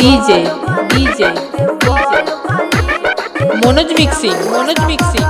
DJ DJ Manoj mixing Manoj mixing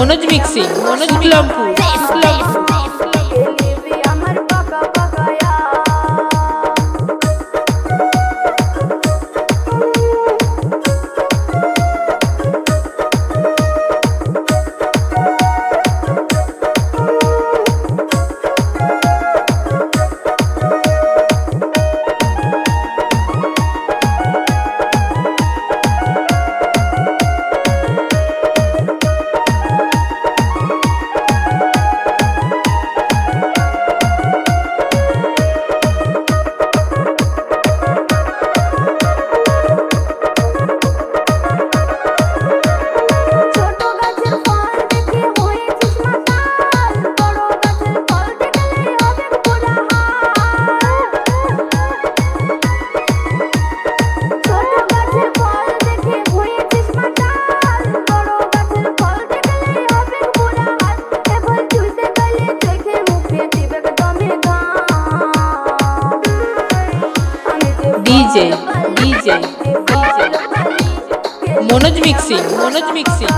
Manoj mixing Manoj Islampur DJ DJ Manoj mixing Manoj mixing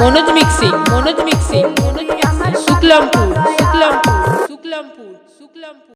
Manoj mixing Manoj mixing Shuklampur শুক্লামপুর